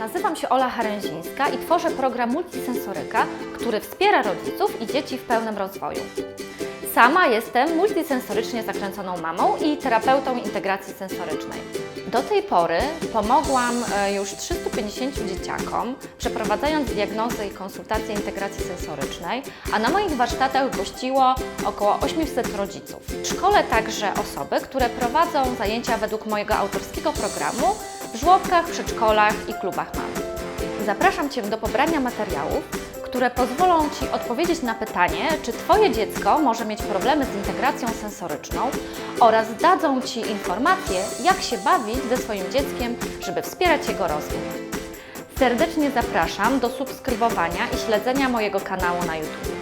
Nazywam się Ola Haręzińska i tworzę program Multisensoryka, który wspiera rodziców i dzieci w pełnym rozwoju. Sama jestem multisensorycznie zakręconą mamą i terapeutą integracji sensorycznej. Do tej pory pomogłam e, już 350 dzieciakom, przeprowadzając diagnozy i konsultacje integracji sensorycznej, a na moich warsztatach gościło około 800 rodziców. Szkole także osoby, które prowadzą zajęcia według mojego autorskiego programu w żłobkach, przedszkolach i klubach mam. Zapraszam Cię do pobrania materiałów, które pozwolą Ci odpowiedzieć na pytanie, czy Twoje dziecko może mieć problemy z integracją sensoryczną oraz dadzą Ci informacje, jak się bawić ze swoim dzieckiem, żeby wspierać jego rozwój. Serdecznie zapraszam do subskrybowania i śledzenia mojego kanału na YouTube.